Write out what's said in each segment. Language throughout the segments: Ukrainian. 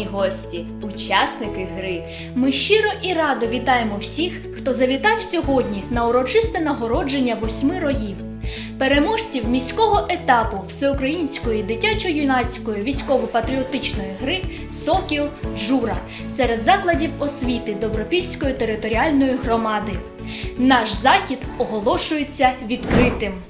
шановні гості, учасники гри. Ми щиро і радо вітаємо всіх, хто завітав сьогодні на урочисте нагородження восьми роїв. Переможців міського етапу всеукраїнської дитячо-юнацької військово-патріотичної гри Сокіл Джура серед закладів освіти Добропільської територіальної громади. Наш захід оголошується відкритим.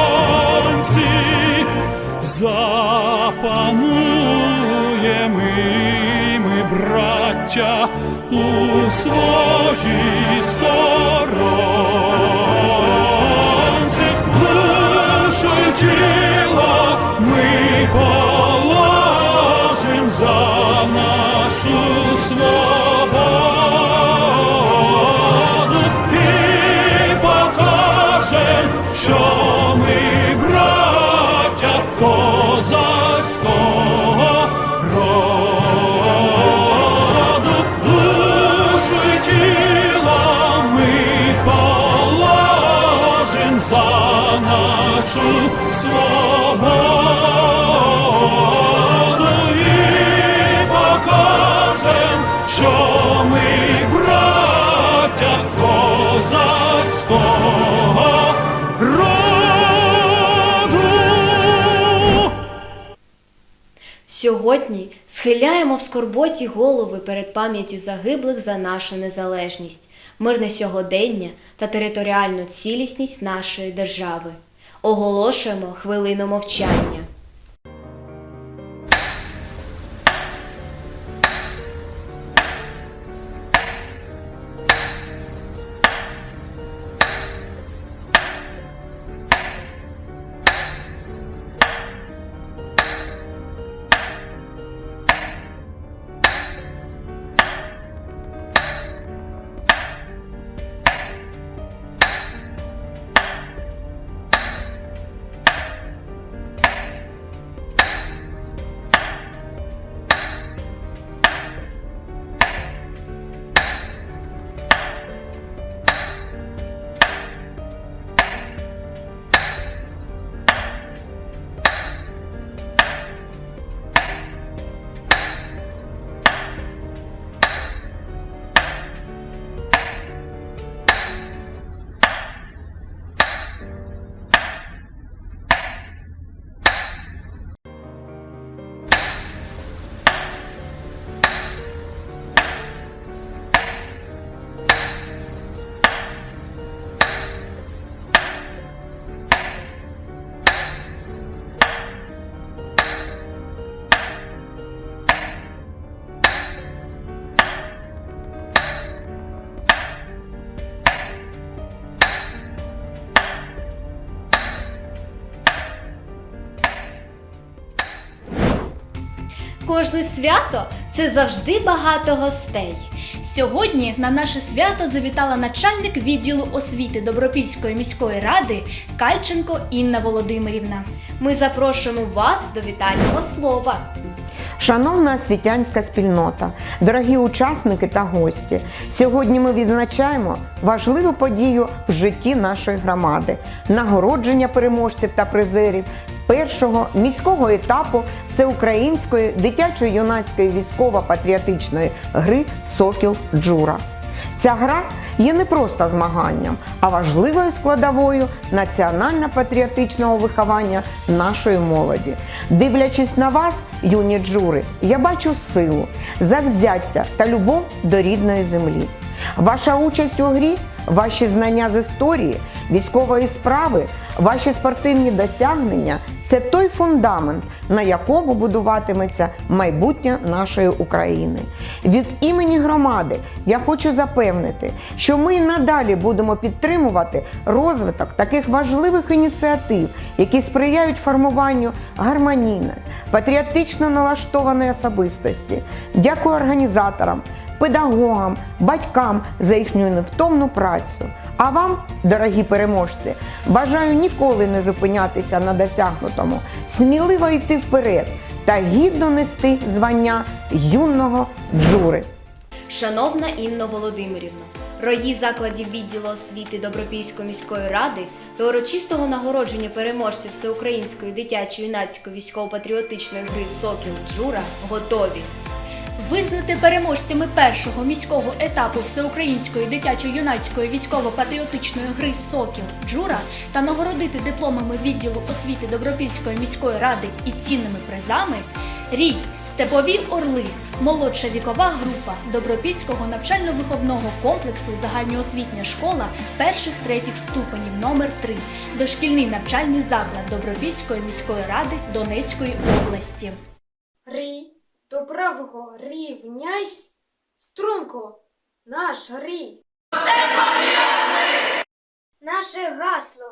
запануємо ми, браття, у своїй сторонці, душу й тіло ми положим за нашу свободу і покажем, що нашу свободу і покажем, що ми браття козацького роду. Сьогодні схиляємо в скорботі голови перед пам'яттю загиблих за нашу незалежність, мирне сьогодення та територіальну цілісність нашої держави. Оголошуємо хвилину мовчання. Кожне свято це завжди багато гостей. Сьогодні на наше свято завітала начальник відділу освіти Добропільської міської ради Кальченко Інна Володимирівна. Ми запрошуємо вас до вітального слова. Шановна освітянська спільнота, дорогі учасники та гості, сьогодні ми відзначаємо важливу подію в житті нашої громади нагородження переможців та призерів першого міського етапу всеукраїнської дитячо-юнацької військово-патріотичної гри Сокіл Джура. Ця гра є не просто змаганням, а важливою складовою національно-патріотичного виховання нашої молоді. Дивлячись на вас, юні джури, я бачу силу, завзяття та любов до рідної землі. Ваша участь у грі, ваші знання з історії, військової справи, Ваші спортивні досягнення це той фундамент, на якому будуватиметься майбутнє нашої України. Від імені громади я хочу запевнити, що ми надалі будемо підтримувати розвиток таких важливих ініціатив, які сприяють формуванню гармонійної, патріотично налаштованої особистості. Дякую організаторам, педагогам, батькам за їхню невтомну працю. А вам, дорогі переможці, бажаю ніколи не зупинятися на досягнутому, сміливо йти вперед та гідно нести звання юного джури. Шановна Інно Володимирівна, рої закладів відділу освіти Добропільської міської ради до урочистого нагородження переможців всеукраїнської дитячо-юнацької військово-патріотичної гри Сокіл Джура готові. Визнати переможцями першого міського етапу всеукраїнської дитячо-юнацької військово-патріотичної гри Сокіл Джура та нагородити дипломами відділу освіти Добропільської міської ради і цінними призами Рій, Степові Орли, молодша вікова група Добропільського навчально-виховного комплексу Загальноосвітня школа перших третіх ступенів номер 3 дошкільний навчальний заклад Добропільської міської ради Донецької області. Рій, до правого рівняйсь, струнко, наш рій. Наше гасло.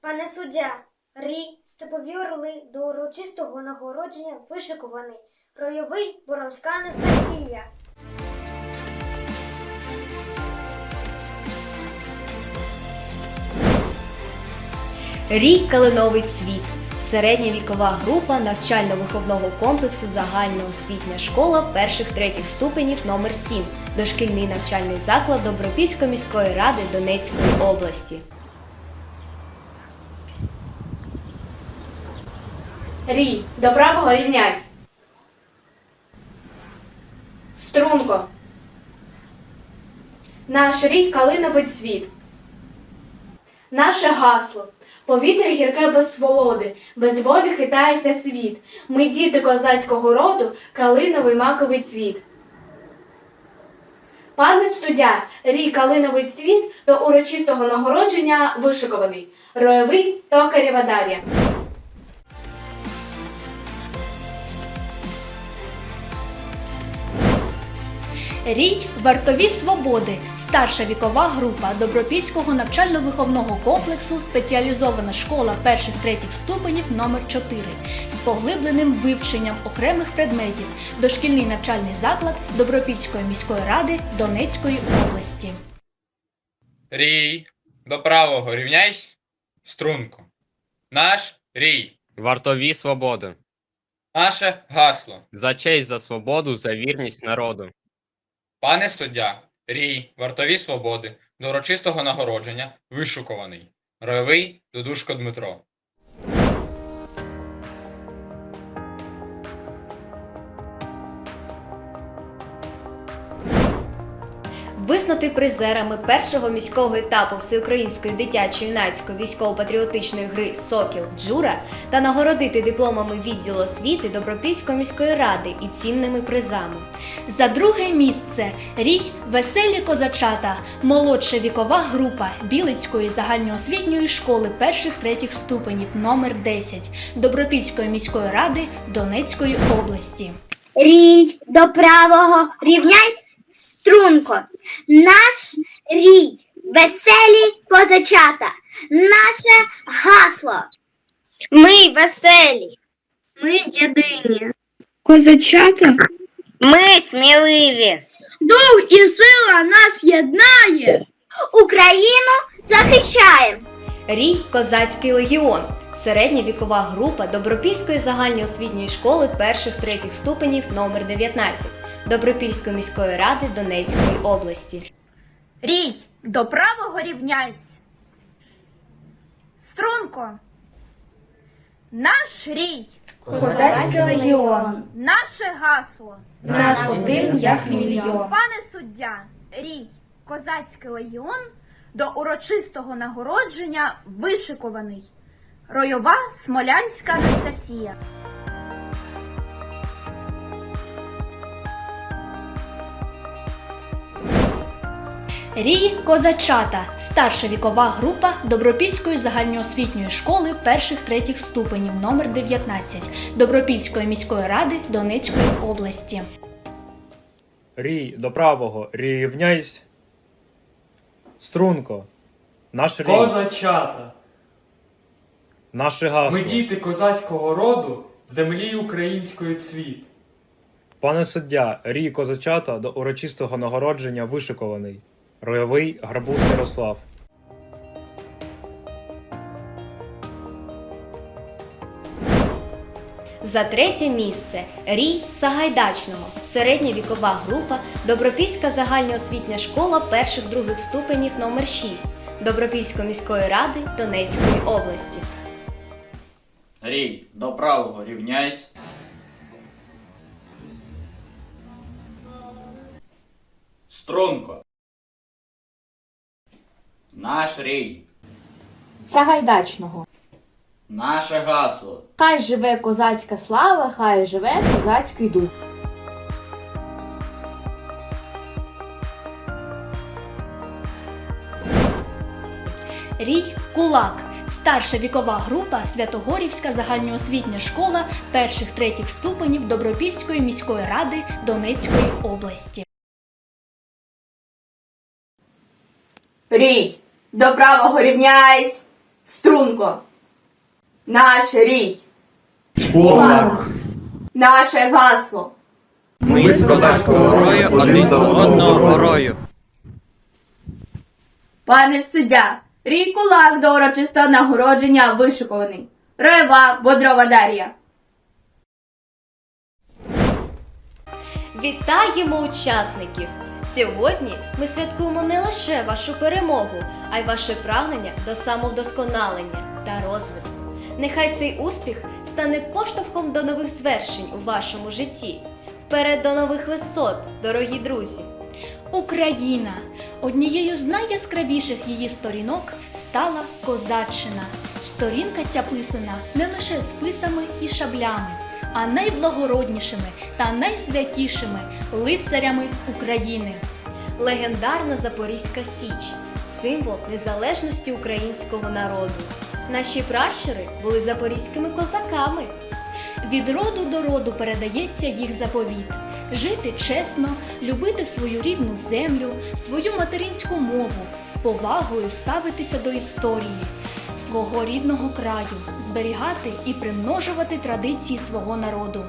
Пане суддя, рій, степові орли до урочистого нагородження вишикуваний. Ройовий Боровська Анастасія. Рій Калиновий цвіт. Середня вікова група навчально-виховного комплексу Загальноосвітня школа перших третіх ступенів номер 7 дошкільний навчальний заклад Добропільської міської ради Донецької області. Рій, до правого рівняйсь. Струнко. Наш рік калиновий цвіт. Наше гасло. Повітря гірке без свободи, без води хитається світ. Ми діти козацького роду, калиновий маковий цвіт. Пане суддя, рій калиновий цвіт до урочистого нагородження вишикований. Роєвий токарєва Дар'я. Рій Вартові Свободи, старша вікова група Добропільського навчально-виховного комплексу, спеціалізована школа перших третіх ступенів номер 4 з поглибленим вивченням окремих предметів, дошкільний навчальний заклад Добропільської міської ради Донецької області. Рій. До правого рівняйсь. Струнко. Наш рій. Вартові свободи. Наше гасло. За честь, за свободу, за вірність народу. Пане суддя. Рій. Вартові свободи. До урочистого нагородження. Вишукуваний. Ройовий Дудушко Дмитро. Визнати призерами першого міського етапу всеукраїнської дитячо-юнацької військово-патріотичної гри Сокіл Джура та нагородити дипломами відділу освіти Добропільської міської ради і цінними призами. За друге місце рій Веселі козачата, молодша вікова група Білицької загальноосвітньої школи перших третіх ступенів номер 10 Добропільської міської ради Донецької області. Рій до правого рівняйсь струнко. Наш рій, веселі козачата, наше гасло. Ми веселі. Ми єдині. Козачата, Ми сміливі. дух і сила нас єднає. Україну захищаємо. Рій Козацький легіон. Середня вікова група Добропільської загальноосвітньої школи перших третіх ступенів номер 19 Добропільської міської ради Донецької області. Рій, до правого рівняйсь. Струнко. Наш рій. Козацький легіон, Наше гасло. наш один як мільйон. Пане суддя, рій, козацький легіон до урочистого нагородження вишикуваний. Ройова Смолянська Анастасія. Рій Козачата старша вікова група Добропільської загальноосвітньої школи перших третіх ступенів номер 19 Добропільської міської ради Донецької області. Рій до правого, рівняйсь. Струнко. Наш рій. Козачата. Наше гасло. Ми діти козацького роду, землі української цвіт. Пане суддя, рій козачата до урочистого нагородження вишикований. Ройовий Гарбуз Ярослав. За третє місце Рій Сагайдачного, середня вікова група, Добропільська загальноосвітня школа перших других ступенів номер 6 Добропільської міської ради Донецької області. Рій, до правого рівняйсь. Струнко. Наш рій. Сагайдачного. Наше гасло. Хай живе козацька слава, хай живе козацький дух. Рій Кулак старша вікова група Святогорівська загальноосвітня школа перших третіх ступенів Добропільської міської ради Донецької області. Рій, до правого рівняйсь. Струнко. Наш рій. Кулак. Наше гасло. Ми з козацького рою один за одного горою. Пане суддя, рій кулак до урочистого нагородження вишикований. Рева Бодрова Дар'я. Вітаємо учасників! Сьогодні ми святкуємо не лише вашу перемогу, а й ваше прагнення до самовдосконалення та розвитку. Нехай цей успіх стане поштовхом до нових звершень у вашому житті. Вперед до нових висот, дорогі друзі! Україна однією з найяскравіших її сторінок стала козаччина. Сторінка ця писана не лише списами і шаблями, а найблагороднішими та найсвятішими лицарями України. Легендарна Запорізька Січ символ незалежності українського народу. Наші пращури були запорізькими козаками. Від роду до роду передається їх заповіт жити чесно, любити свою рідну землю, свою материнську мову, з повагою ставитися до історії, свого рідного краю, зберігати і примножувати традиції свого народу.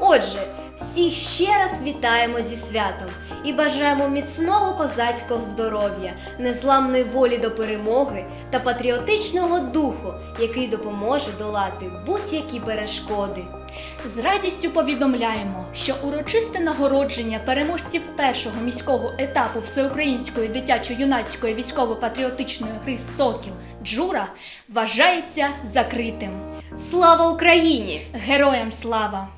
Отже, всіх ще раз вітаємо зі святом і бажаємо міцного козацького здоров'я, незламної волі до перемоги та патріотичного духу, який допоможе долати будь-які перешкоди. З радістю повідомляємо, що урочисте нагородження переможців першого міського етапу всеукраїнської дитячо-юнацької військово-патріотичної гри Сокіл Джура вважається закритим. Слава Україні! Героям слава!